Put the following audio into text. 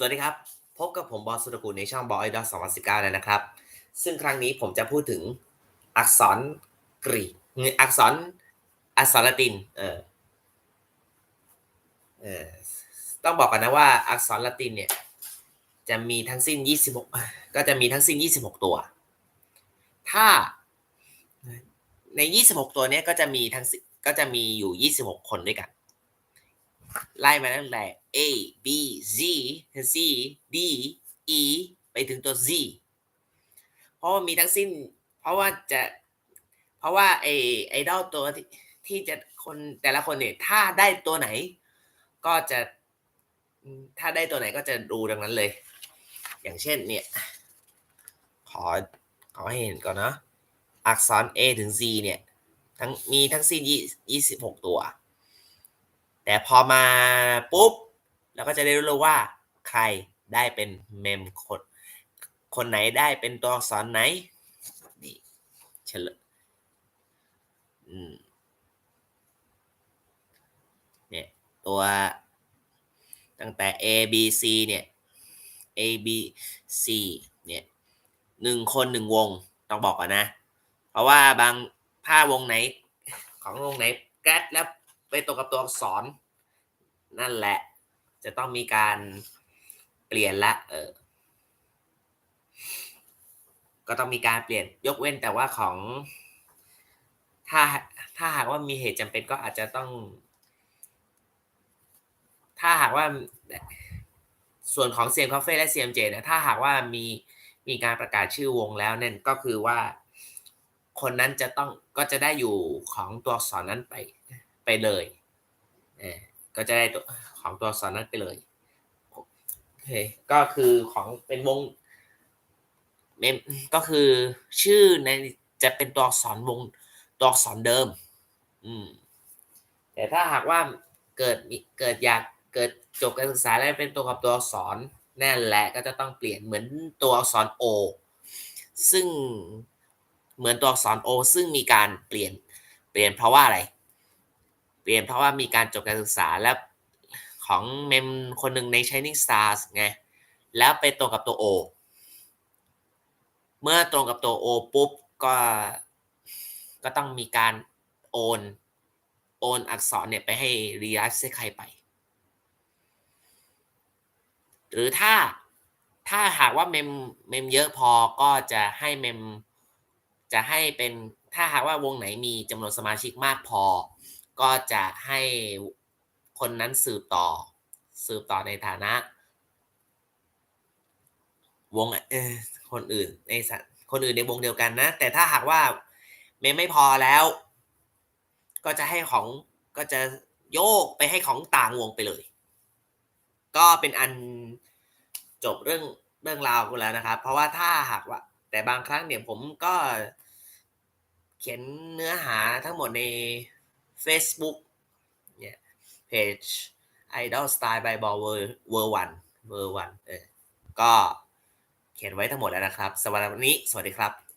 สวัสดีครับ พบกับผมบอสสุดกุลในช่องบอสไอดอล2019แล้วนะครับ ซึ่งครั้งนี้ผมจะพูดถึงอักษรกรีกอักษรอักษรละตินเออเออต้องบอกกันนะว่าอักษรละตินเนี่ยจะมีทั้งสิ้น26ก็จะมีทั้งสิ้น26ตัว ถ้าใน26ตัวเนี้ยก็จะมีทั้งสิ้ก็จะมีอยู่26คนด้วยกัน ไล่มาตั้งแต่ A B Z C D E ไปถึงตัว Z เพราะว่ามีทั้งสิ้น เพราะว่าจะ เพราะว่าไอไอดอลตัวที่ที่จะคนแต่ละคนเนี่ย ถ้าได้ตัวไหน ก็จะถ้าได้ตัวไหนก็จะดูดังนั้นเลย อย่างเช่นเนี่ย ขอขอให้เห็นก่อนนะอักษร A ถึง Z เนี่ย ทั้งมีทั้งสิ้น26ตัว แต่พอมาปุ๊บเราก็จะได้รู้เลยว่าใครได้เป็นเมมคนคนไหนได้เป็นตัวอักษรไหนนี่เฉลยอืมเนี่ยตัวตั้งแต่ A B C เนี่ย A B C เนี่ยหนึ่งคนหนึ่งวงต้องบอกก่อนนะ เพราะว่าบางถ้าวงไหนของวงไหนแก๊สแล้ว ไปตรงกับตัวอักษร นั่นแหละ จะต้องมีการเปลี่ยนละ เออ ก็ต้องมีการเปลี่ยนยกเว้นแต่ว่าของ ถ้าถ้าหากว่ามีเหตุจำเป็นก็อาจจะต้อง ถ้าหากว่าส่วนของเซียมคาเฟ่และเซียมเจนะถ้าหากว่ามีมีการประกาศชื่อวงแล้วนั่นก็คือว่าคนนั้นจะต้องก็จะได้อยู่ของตัวอักษรนั้นไป ไปเลยเออก็จะได้ตัวของตัวอักษรนั้นไปเลยโอเคก็คือของเป็นวงเมมก็คือชื่อในจะเป็นตัวอักษรวงตัวอักษรเดิม อืม แต่ถ้าหากว่าเกิดเกิดอยากเกิดจบการศึกษาแล้วเป็นตัวกับตัวอักษรนั่นแหละก็จะต้องเปลี่ยนเหมือนตัวอักษร O ซึ่งเหมือนตัวอักษร O ซึ่งมีการเปลี่ยนเปลี่ยนเพราะว่าอะไร เปลี่ยนเพราะว่ามีการจบการศึกษาแล้วของเมมคนหนึ่งใน Shining Stars ไง แล้วไปตรงกับตัว O เมื่อตรงกับตัว O ปุ๊บก็ก็ต้องมีการโอนโอนอักษรเนี่ยไปให้รีไลฟ์เซใครไป หรือถ้าถ้าหากว่าเมมเมมเยอะพอก็จะให้เมมจะให้เป็นถ้าหากว่าวงไหนมีจำนวนสมาชิกมากพอ ก็จะให้คนนั้นสืบต่อ สืบต่อในฐานะ วงคนอื่นในคนอื่นในวงเดียวกันนะ แต่ถ้าหากว่าเมมไม่พอแล้ว ก็จะให้ของก็จะโยกไปให้ของต่างวงไปเลย ก็เป็นอันจบเรื่องเรื่องราวกันแล้วนะครับ เพราะว่าถ้าหากว่า แต่บางครั้งเนี่ยผมก็เขียนเนื้อหาทั้งหมดใน Facebook เนี่ยเพจ Idol Style by Ball World One World One เออก็เขียนไว้ทั้งหมดแล้วนะครับสำหรับวันนี้ สวัสดีครับ